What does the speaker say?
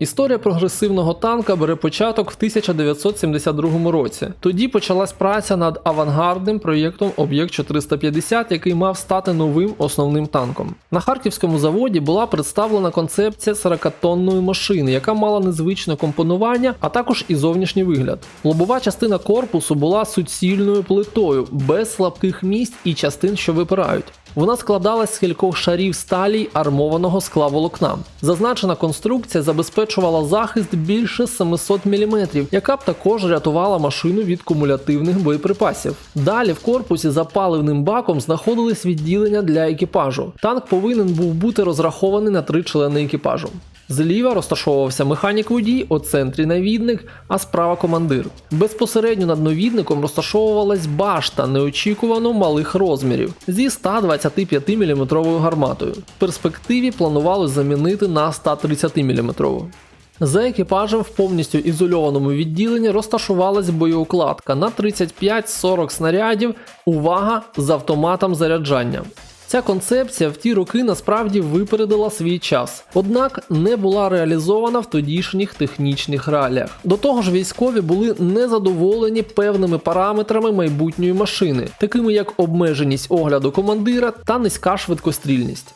Історія прогресивного танка бере початок в 1972 році. Тоді почалась праця над авангардним проєктом Об'єкт 450, який мав стати новим основним танком. На харківському заводі була представлена концепція 40-тонної машини, яка мала незвичне компонування, а також і зовнішній вигляд. Лобова частина корпусу була суцільною плитою, без слабких місць і частин, що випирають. Вона складалась з кількох шарів сталі армованого склаволокна. Зазначена конструкція забезпечувала захист більше 700 мм, яка б також рятувала машину від кумулятивних боєприпасів. Далі в корпусі за паливним баком знаходились відділення для екіпажу. Танк повинен був бути розрахований на три члени екіпажу. Зліва розташовувався механік водій, у центрі навідник, а справа командир. Безпосередньо над навідником розташовувалась башта неочікувано малих розмірів зі 125 мм гарматою. В перспективі планували замінити на 130 мм. За екіпажем в повністю ізольованому відділенні розташувалась боєукладка на 35-40 снарядів. Увага з автоматом заряджання. Ця концепція в ті роки насправді випередила свій час, однак не була реалізована в тодішніх технічних реаліях. До того ж, військові були незадоволені певними параметрами майбутньої машини, такими як обмеженість огляду командира та низька швидкострільність.